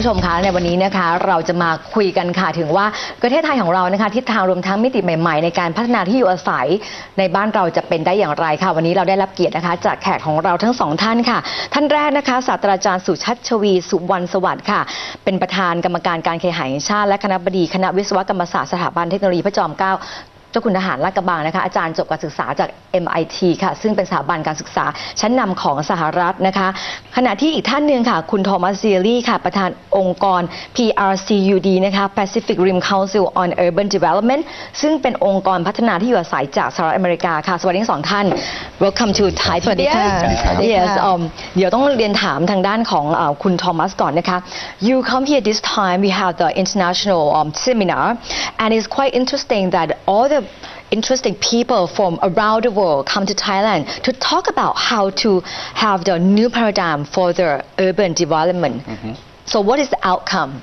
ผู้ชมคะในวันนี้นะคะเราจะมาคุยกันค่ะถึงว่าประเทศไทยของเรานะคะทิศทางรวมทั้งมิติใหม่ๆ ในการพัฒนาที่อยู่อาศัยในบ้านเราจะเป็นได้อย่างไรค่ะ วันนี้เราได้รับเกียรตินะคะ จากแขกของเราทั้งสองท่านค่ะ ท่านแรกนะคะศาสตราจารย์สุชัชวี สุวรรณสวัสดิ์ค่ะ เป็นประธานกรรมการการเคหะแห่งชาติและคณะบดีคณะวิศวกรรมศาสตร์สถาบันเทคโนโลยีพระจอมเกล้า เจ้าคุณทหารลาดกระบังนะคะอาจารย์จบการศึกษาจาก MIT ค่ะซึ่งเป็นสถาบันการศึกษาชั้นนำของสหรัฐนะคะ ขณะที่อีกท่านหนึ่งค่ะ คุณโทมัสเซียรี่ค่ะ ประธานองค์กร PRCUD นะคะ Pacific Rim Council on Urban Development ซึ่งเป็นองค์กรพัฒนาที่อยู่อาศัยจากสหรัฐอเมริกาค่ะ สวัสดีทั้งสองท่าน Welcome to Thai สวัสดีค่ะ PBS สวัสดีครับ Yes um, เดี๋ยวต้องเรียนถามทางด้านของเอ่อคุณโทมัสก่อนนะคะ You come here this time we have the international um, seminar and it's quite interesting that all the interesting people from around the world come to Thailand to talk about how to have the new paradigm for the urban development. So what is the outcome?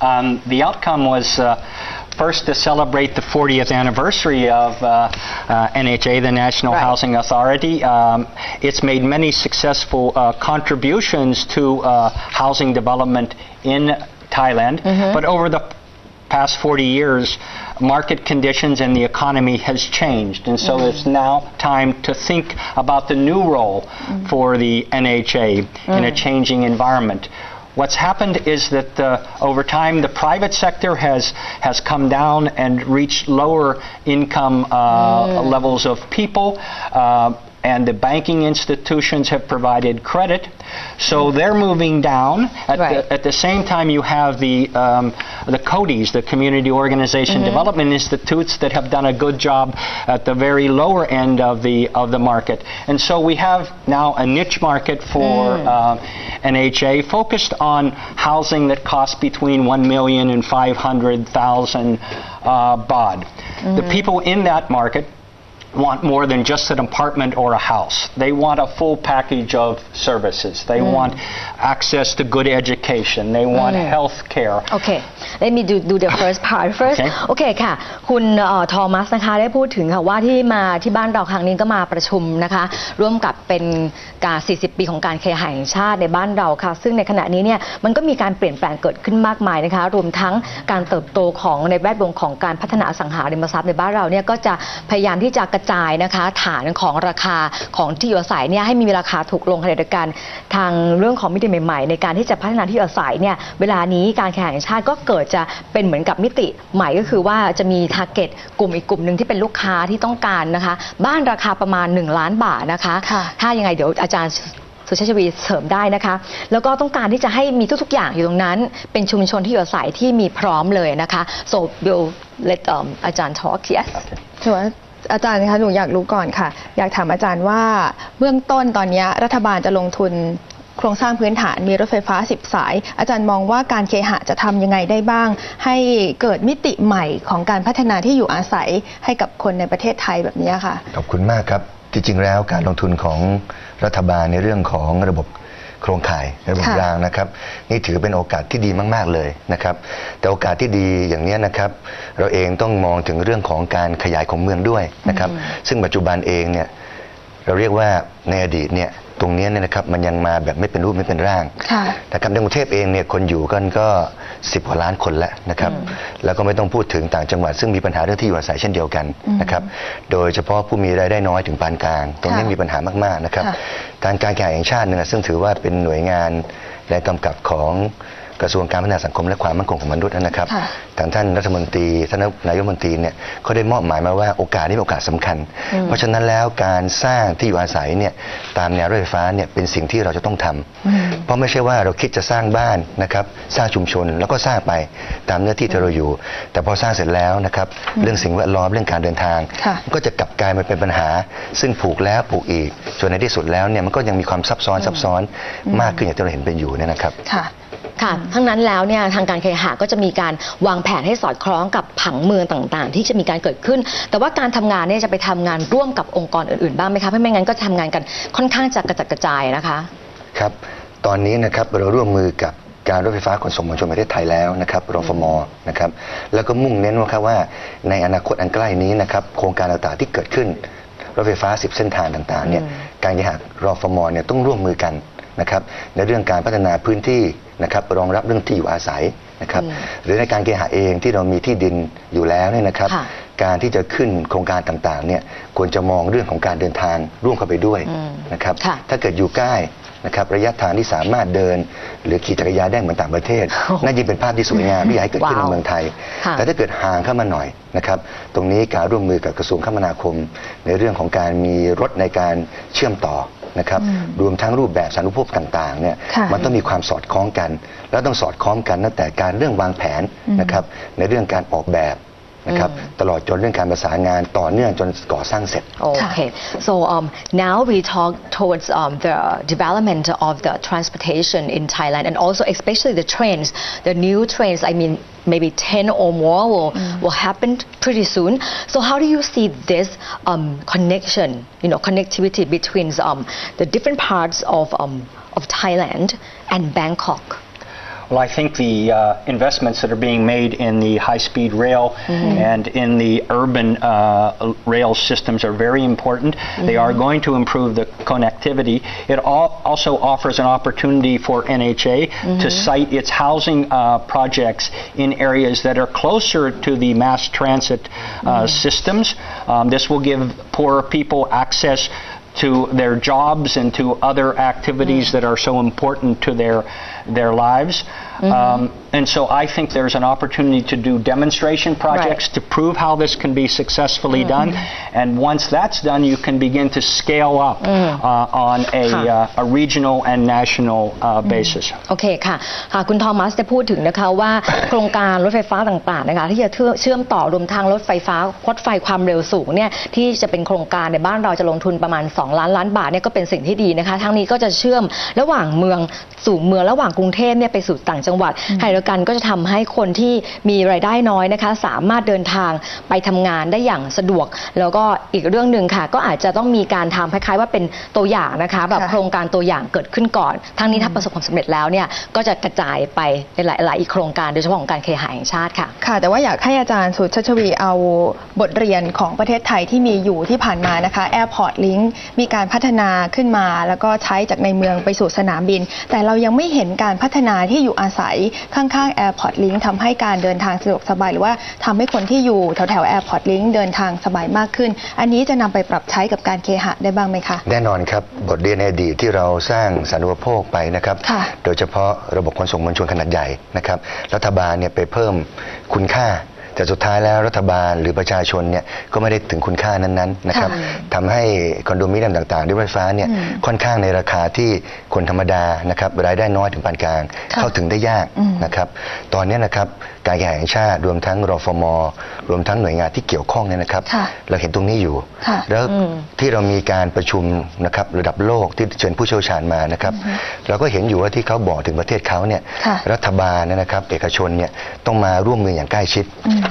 Um, the outcome was uh, first to celebrate the 40th anniversary of uh, uh, NHA, the National Right. Housing Authority. Um, it's made many successful uh, contributions to uh, housing development in Thailand, but over the past 40 years, market conditions and the economy has changed, and so it's now time to think about the new role for the NHA in a changing environment. What's happened is that uh, over time the private sector has has come down and reached lower income uh, levels of people. Uh, and the banking institutions have provided credit, so they're moving down. At, Right. the, at the same time, you have the um, the CODIs, the Community Organization Development Institutes, that have done a good job at the very lower end of the of the market. And so we have now a niche market for uh, NHA focused on housing that costs between one million and five hundred thousand uh, baud. The people in that market want more than just an apartment or a house. They want a full package of services. They want access to good education. They want health care. Okay let me do do the first part first โอเคโอเคค่ะ คุณทอมัสนะคะได้พูดถึงค่ะว่าที่มาที่บ้านเราครั้งนี้ก็มาประชุมนะคะ ร่วมกับเป็นการ 40 ปีของการเคหะแห่งชาติในบ้านเราค่ะ ซึ่งในขณะนี้เนี่ยมันก็มีการเปลี่ยนแปลงเกิดขึ้นมากมายนะคะ รวมทั้งการเติบโตของในแวดวงของการพัฒนาอสังหาริมทรัพย์ในบ้านเราเนี่ยก็จะพยายามที่จะกระจายนะคะฐานของราคาของที่อยู่อาศัยเนี่ยให้มีราคาถูกลงขณะเดียวกัน ทางเรื่องของมิติใหม่ ๆ ในการที่จะพัฒนาที่อยู่อาศัยเนี่ยเวลานี้การแข่งชาติก็เกิดจะเป็นเหมือนกับมิติใหม่ก็คือว่าจะมีทาร์เก็ตกลุ่มอีกกลุ่มหนึ่งที่เป็นลูกค้าที่ต้องการนะคะ บ้านราคาประมาณ 1 ล้านบาทนะคะค่ะถ้ายังไงเดี๋ยวอาจารย์สุชาติชวีเสริมได้นะคะ แล้วก็ต้องการที่จะให้มีทุก ๆ อย่างอยู่ตรงนั้น เป็นชุมชนที่อยู่อาศัยที่มีพร้อมเลยนะคะ so we'll let um, อาจารย์ talk yes ถื อาอาจารย์คะหนูอยากรู้ก่อนค่ะ อยากถามอาจารย์ว่าเบื้องต้นตอนนี้รัฐบาลจะลงทุนโครงสร้างพื้นฐานมีรถไฟฟ้า 10 สาย อาจารย์มองว่าการเคหะจะทำยังไงได้บ้าง ให้เกิดมิติใหม่ของการพัฒนาที่อยู่อาศัยให้กับคนในประเทศไทยแบบนี้ค่ะ ขอบคุณมากครับ จริงๆแล้วการลงทุนของรัฐบาลในเรื่องของระบบ โครงข่ายระบบค่ะรางนะครับ นี่ถือเป็นโอกาสที่ดีมาก ๆเลยนะครับ แต่โอกาสที่ดีอย่างนี้นะครับ เราเองต้องมองถึงเรื่องของการขยายของเมืองด้วยนะครับ ซึ่งปัจจุบันเองเนี่ยเราเรียกว่าในอดีตเนี่ย ตรงเนี้ยเนี่ยนะครับมันยังมาแบบไม่เป็นรูปไม่เป็นร่างค่ะนะครับในกรุงเทพเองเนี่ยคนอยู่กันก็10กว่าล้านคนแล้วนะครับแล้วก็ไม่ต้องพูดถึงต่างจังหวัด ซึ่งมีปัญหาเรื่องที่อยู่อาศัยเช่นเดียวกันนะครับโดยเฉพาะผู้มีรายได้น้อยถึงปานกลาง ตรงนี้ค่ะมีปัญหามากๆนะครับค่ะการการแข่งแห่งชาติเนี่ยซึ่งถือว่าเป็นหน่วยงานและกำกับของ กระทรวงการพัฒนาสังคมและความมั่นคงของมนุษย์นะครับค่ะทางท่านรัฐมนตรีท่านนายกรัฐมนตรีเนี่ยเขาได้มอบหมายมาว่าโอกาสนี้เป็นโอกาสสำคัญ เพราะฉะนั้นแล้วการสร้างที่อยู่อาศัยเนี่ยตามแนวรถไฟฟ้าเนี่ยเป็นสิ่งที่เราจะต้องทำเพราะไม่ใช่ว่าเราคิดจะสร้างบ้านนะครับสร้างชุมชนแล้วก็สร้างไปตามเนื้อที่ที่เราอยู่ แต่พอสร้างเสร็จแล้วนะครับเรื่องสิ่งแวดล้อมเรื่องการเดินทางค่ะก็จะกลับกลายมาเป็นปัญหา ซึ่งผูกแล้วผูกอีกจนในที่สุดแล้วเนี่ยมันก็ยังมีความซับซ้อนซับซ้อนมากขึ้นอย่างที่เราเห็นเป็นอยู่เนี่ยนะครับค่ะ ค่ะทั้งนั้นแล้วเนี่ยทางการเคหะก็จะมีการวางแผนให้สอดคล้องกับผังเมืองต่างๆ ที่จะมีการเกิดขึ้น แต่ว่าการทำงานเนี่ยจะไปทำงานร่วมกับองค์กรอื่นๆบ้างไหมคะเพราะไม่งั้นก็ทำงานกันค่อนข้างจะกระจัดกระจายนะคะครับตอนนี้นะครับเราร่วมมือกับการรถไฟฟ้าขนส่งมวลชนแห่งประเทศไทยแล้วนะครับรฟมนะครับแล้วก็มุ่งเน้นว่าครับว่าในอนาคตอันใกล้นี้นะครับโครงการต่างๆที่เกิดขึ้น รถไฟฟ้า 10 เส้นทางต่างๆเนี่ยการแข่งรฟมเนี่ยต้องร่วมมือกันนะครับในเรื่องการพัฒนาพื้นที่ นะครับรองรับเรื่องที่อยู่อาศัยนะครับหรือในการเคหะเองที่เรามีที่ดินอยู่แล้วเนี่ยนะครับค่ะการที่จะขึ้นโครงการต่างๆเนี่ยควรจะมองเรื่องของการเดินทางร่วมเข้าไปด้วยอืมนะครับค่ะถ้าเกิดอยู่ใกล้นะครับระยะทางที่สามารถเดิน หรือขี่จักรยานได้เหมือนต่างประเทศโอ้นั่นยิ่งเป็นภาพที่สวยงามที่อยากให้เกิดขึ้นในว้าวเมืองไทยค่ะแต่ถ้าเกิดห่างเข้ามาหน่อยนะครับตรงนี้การร่วมมือกับกระทรวงคมนาคม ในเรื่องของการมีรถในการเชื่อมต่อ นะครับรวมทั้งรูปแบบสารุปโภคต่างๆเนี่ยค่ะมันต้องมีความสอดคล้องกัน แล้วต้องสอดคล้องกันตั้งแต่การเรื่องวางแผนนะครับในเรื่องการออกแบบ นะครับ ตลอดจนเรื่องการประสานงานต่อเนื่องจนก่อสร้างเสร็จ Okay, so um, now we talk towards um, the development of the transportation in Thailand and also especially the trains, the new trains. I mean, maybe 10 or more will, will happen pretty soon. So how do you see this um, connection, you know, connectivity between um, the different parts of, um, of Thailand and Bangkok? Well, I think the uh, investments that are being made in the high-speed rail and in the urban uh, rail systems are very important. They are going to improve the connectivity. It al- also offers an opportunity for NHA to site its housing uh, projects in areas that are closer to the mass transit uh, systems. Um, this will give poorer people access to their jobs and to other activities mm. that are so important to their their lives. Um, and so I think there's an opportunity to do demonstration projects to prove how this can be successfully done. And once that's done, you can begin to scale up uh, on a, uh, a regional and national uh, basis. โอเคค่ะค่ะคุณทอมัสได้พูดถึงนะคะว่าโครงการรถไฟฟ้าต่างๆนะคะที่จะเชื่อมต่อรวมทางรถไฟฟ้ารถไฟความเร็วสูงเนี่ยที่จะเป็นโครงการในบ้านเราจะลงทุนประมาณ 2 ล้านล้านบาทเนี่ยก็เป็นสิ่งที่ดีนะคะทั้งนี้ก็จะเชื่อมระหว่างเมืองสู่เมืองระหว่างกรุงเทพเนี่ยไปสู่ต่างจังหวัดขณะเดียวกันก็จะทำให้คนที่มีรายได้น้อยนะคะ สามารถเดินทางไปทำงานได้อย่างสะดวก แล้วก็อีกเรื่องหนึ่งค่ะ ก็อาจจะต้องมีการทำคล้ายๆ ว่าเป็นตัวอย่างนะคะแบบค่ะโครงการตัวอย่างเกิดขึ้นก่อน ทั้งนี้ถ้าประสบความสำเร็จแล้วเนี่ยก็จะกระจายไปในหลายๆอีกโครงการโดยเฉพาะของการเคหะแห่งชาติค่ะ ค่ะ แต่ว่าอยากให้อาจารย์สุชาชวีเอาบทเรียนของประเทศไทยที่มีอยู่ที่ผ่านมานะคะ Airport Link มีการพัฒนาขึ้นมา แล้วก็ใช้จากในเมืองไปสู่สนามบิน แต่เรายังไม่เห็นการพัฒนาที่อยู่อาศัยข้างๆ Airport Link ทำให้การเดินทางสะดวกสบาย หรือว่าทำให้คนที่อยู่แถวๆ Airport Link เดินทางสบายมากขึ้น อันนี้จะนำไปปรับใช้กับการเคหะได้บ้างไหมคะ แน่นอนครับ บทเรียนในอดีตที่เราสร้างสาธารณูปโภคไปนะครับค่ะโดยเฉพาะระบบขนส่งมวลชนขนาดใหญ่นะครับ รัฐบาลเนี่ยไปเพิ่มคุณค่า แต่สุดท้ายแล้วรัฐบาลหรือประชาชนเนี่ยก็ไม่ได้ถึงคุณค่านั้นๆนะครับค่ะทำให้คอนโดมิเนียมต่างๆด้วยไฟฟ้าเนี่ยค่อนข้างในราคาที่คนธรรมดานะครับรายได้น้อยถึงปานกลางค่ะเข้าถึงได้ยากอืมนะครับตอนนี้นะครับการแข่งชาติรวมทั้งรฟมรวมทั้งหน่วยงานที่เกี่ยวข้องเนี่ยนะครับค่ะเราเห็นตรงนี้อยู่ค่ะแล้วที่เรามีการประชุมนะครับระดับโลกที่เชิญผู้เชี่ยวชาญมานะครับเราก็เห็นอยู่ว่าที่เขาบอกถึงประเทศเขาเนี่ยค่ะรัฐบาลเนยนะครับเอกชนเนี่ยต้องมาร่วมมืออย่างใกล้ชิด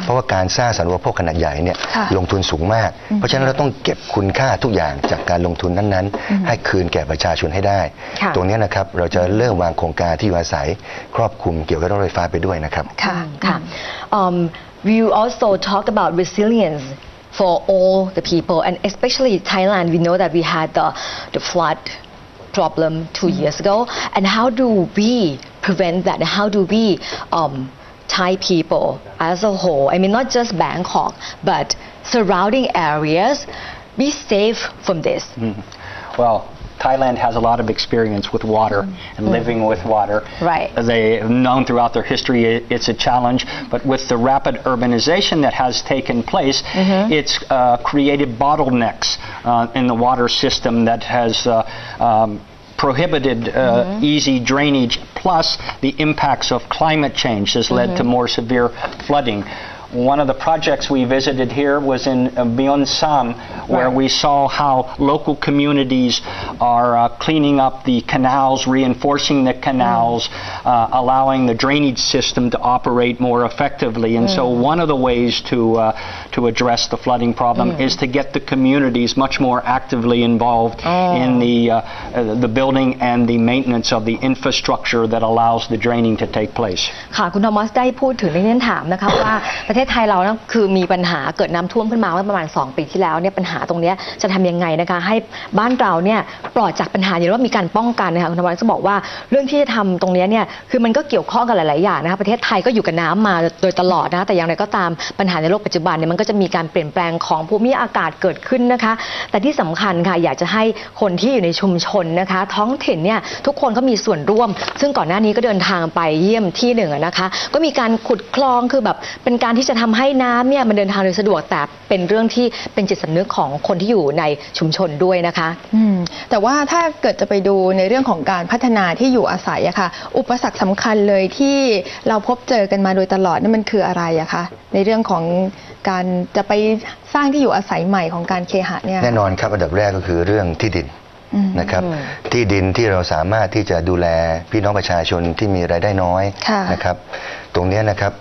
เพราะว่าการสร้างสาธารณูปโภคขนาดใหญ่เนี่ยค่ะลงทุนสูงมาก เพราะฉะนั้นเราต้องเก็บคุณค่าทุกอย่างจากการลงทุนนั้นๆ ให้คืนแก่ประชาชนให้ได้ค่ะตรงเนี้ยนะครับเราจะเริ่มวางโครงการที่อยู่อาศัย ครอบคลุมเกี่ยวกับรถไฟฟ้าไปด้วยนะครับค่ะค่ะ um, we also talk about resilience for all the people and especially Thailand we know that we had the the flood problem two years ago and how do we prevent that and how do we um, Thai people as a whole. I mean not just Bangkok but surrounding areas. Be safe from this. Well, Thailand has a lot of experience with water and living with water. Right. They've known throughout their history it's a challenge, but with the rapid urbanization that has taken place, it's uh, created bottlenecks uh, in the water system that has uh, um, prohibited uh, easy drainage, plus the impacts of climate change has led to more severe flooding. One of the projects we visited here was in uh, Byon Sam, where Right. we saw how local communities are uh, cleaning up the canals, reinforcing the canals, uh, allowing the drainage system to operate more effectively. And so, one of the ways to uh, to address the flooding problem is to get the communities much more actively involved in the uh, uh, the building and the maintenance of the infrastructure that allows the draining to take place. ค่ะคุณโทมัสได้พูดถึงในเนื้อถามนะคะ ว่าประเทศ ศไทยเรานะคือมีปัญหาเกิดน้ำท่วมขึ้นมาเมื่อประมาณ 2 ปีที่แล้วเนี่ยปัญหาตรงเนี้ยจะทำยังไงนะคะ ให้บ้านเราเนี่ยปลอดจากปัญหาอย่างว่ามีการป้องกันนะคะคุณธรรมรัฐจะบอกว่าเรื่องที่จะทำตรงเนี้ยเนี่ยคือมันก็เกี่ยวข้องกับหลาย ๆ อย่างนะคะประเทศไทยก็อยู่กับน้ำมาโดยตลอดนะคะแต่อย่างไรก็ตามปัญหาในโลกปัจจุบันเนี่ยมันก็จะมีการเปลี่ยนแปลงของภูมิอากาศเกิดขึ้นนะคะ แต่ที่สำคัญค่ะอยากจะให้คนที่อยู่ในชุมชนนะคะ ท้องถิ่นเนี่ยทุกคนก็มีส่วนร่วม ซึ่งก่อนหน้านี้ก็เดินทางไปเยี่ยมที่หนึ่งอะนะคะ ก็มีการขุดคลองคือแบบเป็นการที่จะทำให้น้ำเนี่ยมันเดินทางโดยสะดวกแต่เป็นเรื่องที่เป็นจิตสำนึกของคนที่อยู่ในชุมชนด้วยนะคะอืมแต่ว่าถ้าเกิดจะไปดูในเรื่องของการพัฒนาที่อยู่อาศัยอะค่ะ อุปสรรคสำคัญเลยที่เราพบเจอกันมาโดยตลอดนั่นมันคืออะไรอะคะในเรื่องของการจะไปสร้างที่อยู่อาศัยใหม่ของการเคหะเนี่ยแน่นอนครับอันดับแรกก็คือเรื่องที่ดินอืมนะครับอืมที่ดินที่เราสามารถที่จะดูแลพี่น้องประชาชนที่มีรายได้น้อยค่ะนะครับ ตรงเนี้ยนะครับ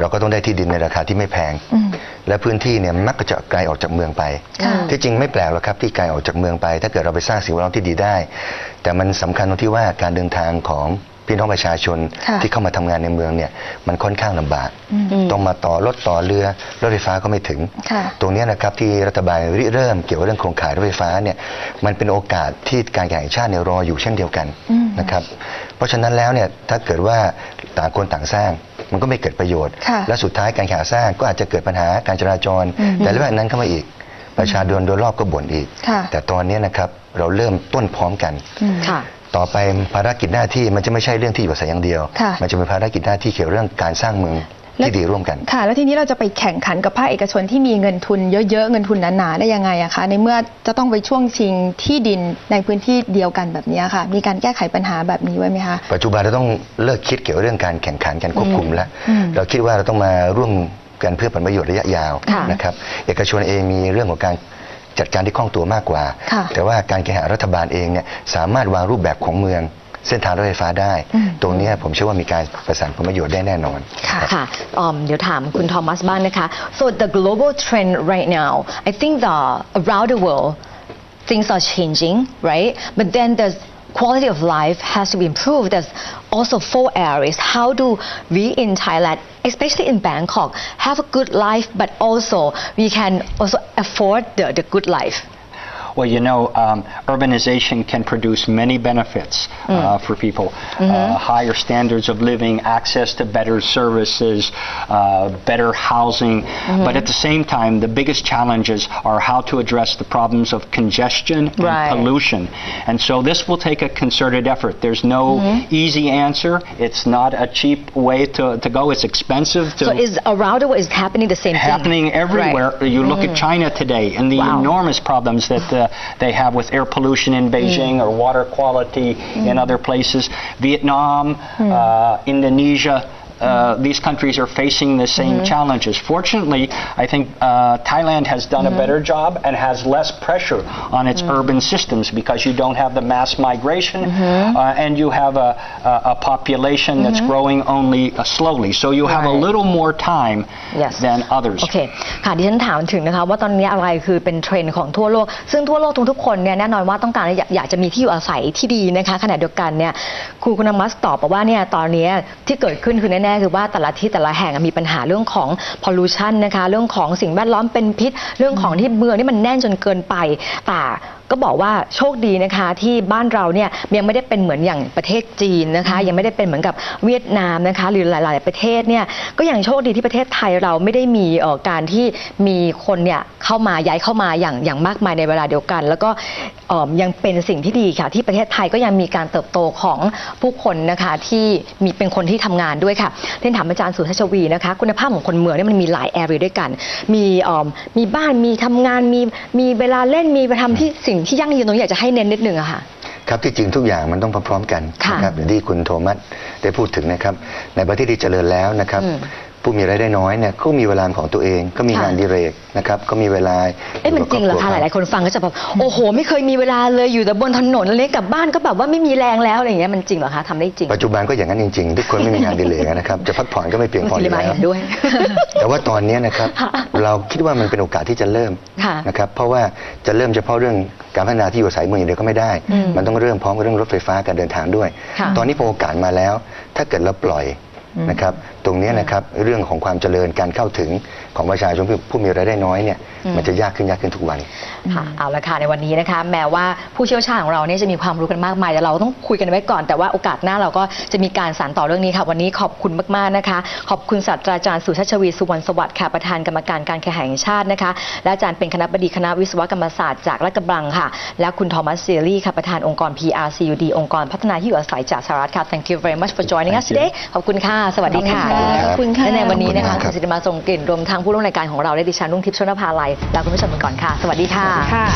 เราก็ต้องได้ที่ดินในราคาที่ไม่แพงอืมและพื้นที่เนี่ยมักจะไกลออกจากเมืองไปค่ะที่จริงไม่แปลกหรอกครับที่ไกลออกจากเมืองไป ถ้าเกิดเราไปสร้างสิ่งแวดล้อมที่ดีได้ แต่มันสำคัญตรงที่ว่าการเดินทางของพี่น้องประชาชนค่ะที่เข้ามาทำงานในเมืองเนี่ยมันค่อนข้างลำบากอืมต้องมาต่อรถต่อเรือรถไฟฟ้าก็ไม่ถึงค่ะตรงเนี้ยนะครับที่รัฐบาลริเริ่มเกี่ยวกับเรื่องโครงข่ายรถไฟฟ้าเนี่ยมันเป็นโอกาสที่การแข่งชาติเนี่ยรออยู่เช่นเดียวกันอืมนะครับเพราะฉะนั้นแล้วเนี่ยถ้าเกิดว่าต่างคนต่างสร้าง มันก็ไม่เกิดประโยชน์ค่ะและสุดท้ายการแข่งสร้างก็อาจจะเกิดปัญหาการจราจรอืมแต่เรื่องนั้นเข้ามาอีก ประชาชนโดยรอบก็บ่นอีกค่ะแต่ตอนเนี้ยนะครับเราเริ่มต้นพร้อมกันอืมค่ะต่อไปภารกิจหน้าที่มันจะไม่ใช่เรื่องที่อยู่อาศัยอย่างเดียวค่ะมันจะเป็นภารกิจหน้าที่เกี่ยวเรื่องการสร้างเมือง ที่ดีร่วมกัน ค่ะ แล้วทีนี้เราจะไปแข่งขันกับภาคเอกชนที่มีเงินทุนเยอะๆ เงินทุนหนาๆ ได้ยังไงอะคะ ในเมื่อจะต้องไปช่วงชิงที่ดินในพื้นที่เดียวกันแบบนี้ค่ะ มีการแก้ไขปัญหาแบบนี้ไว้ไหมคะ ปัจจุบันเราต้องเลิกคิดเกี่ยวกับเรื่องการแข่งขันการควบคุมแล้วอืมเราคิดว่าเราต้องมาร่วมกันเพื่อผลประโยชน์ระยะยาวค่ะนะครับ เอกชนเองมีเรื่องของการจัดการที่คล่องตัวมากกว่าค่ะแต่ว่าการแข่งขันรัฐบาลเองเนี่ยสามารถวางรูปแบบของเมือง เส้นทางรถไฟฟ้าได้อืมตรงเนี้ยผมเชื่อว่ามีการประสานผลประโยชน์ได้แน่นอนค่ะค่ะอืมเดี๋ยวถามคุณทอมัสบ้างนะคะ so the global trend right now I think the around the world things are changing right but then the quality of life has to be improved there's also four areas how do we in Thailand especially in Bangkok have a good life but also we can also afford the, the good life Well, you know, um, urbanization can produce many benefits uh, for people. Uh, higher standards of living, access to better services, uh, better housing. But at the same time, the biggest challenges are how to address the problems of congestion and Right. pollution. And so this will take a concerted effort. There's no easy answer. It's not a cheap way to, to go. It's expensive to so is around the is happening the same thing happening everywhere. Right. You look at China today and the Wow. enormous problems that uh, they have with air pollution in Beijing mm. or water quality in mm. other places. Vietnam, mm. uh, Indonesia. Uh, these countries are facing the same challenges. Fortunately, I think uh, Thailand has done a better job and has less pressure on its urban systems because you don't have the mass migration uh, and you have a, a, a population that's growing only uh, slowly. So you have a Right. little more time Yes. than others. โอเค ค่ะดิฉันถามถึงนะคะว่าตอนนี้อะไรคือเป็นเทรนด์ของทั่วโลก ซึ่งทั่วโลกทุกๆคนเนี่ยแน่นอนว่าต้องการอยากอยากจะมีที่อยู่อาศัยที่ดีนะคะขณะเดียวกันเนี่ยครูคุณมัสตอบบอกว่าเนี่ยตอนนี้ที่เกิดขึ้นคือแน่ ๆ คือว่าแต่ละที่แต่ละแห่งมีปัญหาเรื่องของ pollution นะคะ เรื่องของสิ่งแวดล้อมเป็นพิษ เรื่องของที่เมืองนี่มันแน่นจนเกินไป แต่ก็บอกว่าโชคดีนะคะที่บ้านเราเนี่ยยังไม่ได้เป็นเหมือนอย่างประเทศจีนนะคะ ยังไม่ได้เป็นเหมือนกับเวียดนามนะคะ หรือหลาย ๆ ประเทศเนี่ยก็ยังโชคดีที่ประเทศไทยเราไม่ได้มีออการที่มีคนเนี่ยเข้ามาย้ายเข้ามาอย่างอย่างมากมายในเวลาเดียวกัน แล้วก็ยังเป็นสิ่งที่ดีค่ะ ที่ประเทศไทยก็ยังมีการเติบโตของผู้คนนะคะที่มีเป็นคนที่ทำงานด้วยค่ะเรียนถามอาจารย์สุทัชวีนะคะ คุณภาพของคนเมืองเนี่ยมันมีหลายแอเรียด้วยกัน มีเอ่อมีบ้านมีทำงานมีมีเวลาเล่นมีไปทำที่สิ่งที่ยั่งยืนตรงนี้อยากจะให้เน้นนิดนึงอะค่ะครับที่จริงทุกอย่างมันต้องพร้อมๆกันค่ะนะครับอย่างที่คุณโทมัสได้พูดถึงนะครับ ในประเทศที่เจริญแล้วนะครับอืม ผู้มีรายได้น้อยเนี่ยก็มีเวลาของตัวเอง ก็มีค่ะงานอดีเรกนะครับก็มีเวลาเอ๊ะมันจริงเหรอคะหลายๆคนฟังก็จะแบบโอ้โห ไม่เคยมีเวลาเลยอยู่แต่บนถนนเลยกลับบ้านก็แบบว่าไม่มีแรงแล้วอะไรอย่างเงี้ยมันจริงเหรอคะทำได้จริงปัจจุบันก็อย่างนั้นจริงๆทุกคนไม่มีงานอดีเรกนะครับจะพักผ่อนก็ไม่เพียงพออศิริยู่มาแล้วเห็นด้วย แต่ว่าตอนนี้นะครับค่ะเราคิดว่ามันเป็นโอกาสที่จะเริ่มค่ะนะครับเพราะว่าจะเริ่มเฉพาะเรื่องการพัฒนาที่อยู่อาศัยเมืองอย่างเดียวก็ไม่ได้อืมมันต้องเริ่มพร้อมกับเรื่องรถไฟฟ้าการเดินทางด้วยค่ะตอนนี้พอโอกาสมาแล้ว ถ้าเกิดเราปล่อย นะครับตรงเนี้ยนะครับเรื่องของความเจริญการเข้าถึงของประชาชนผู้ผู้มีรายได้น้อยเนี่ยอืมมันจะยากขึ้นยากขึ้นทุกวันค่ะเอาละค่ะในวันนี้นะคะ แม้ว่าผู้เชี่ยวชาญของเราเนี่ยจะมีความรู้กันมากมายแต่เราต้องคุยกันไว้ก่อน แต่ว่าโอกาสหน้าเราก็จะมีการสานต่อเรื่องนี้ค่ะ วันนี้ขอบคุณมากๆนะคะ ขอบคุณศาสตราจารย์สุชาติชวีสุวรรณสวัสดิ์ค่ะประธานกรรมการการแข่งขันแห่งชาตินะคะ และอาจารย์เป็นคณะบดีคณะวิศวกรรมศาสตร์จากรัฐกระบังค่ะ และคุณทอมัสเซรีค่ะประธานองค์กร PRCUD องค์กรพัฒนาที่อยู่อาศัยจากสหรัฐค่ะ Thank you very much for joining us Thank you. today ขอบคุณค่ะสวัสดีค่ะขอบคุณค่ะและในวันนี้นะคะขอบคุณมากครับคุณสิริมาทรงกลิ่นรวมทั้งผู้ร่วมรายการของเราและดิฉันรุ่งทิพย์ชนภาลัยลาคุณผู้ชมไปก่อนค่ะ สวัสดีค่ะค่ะ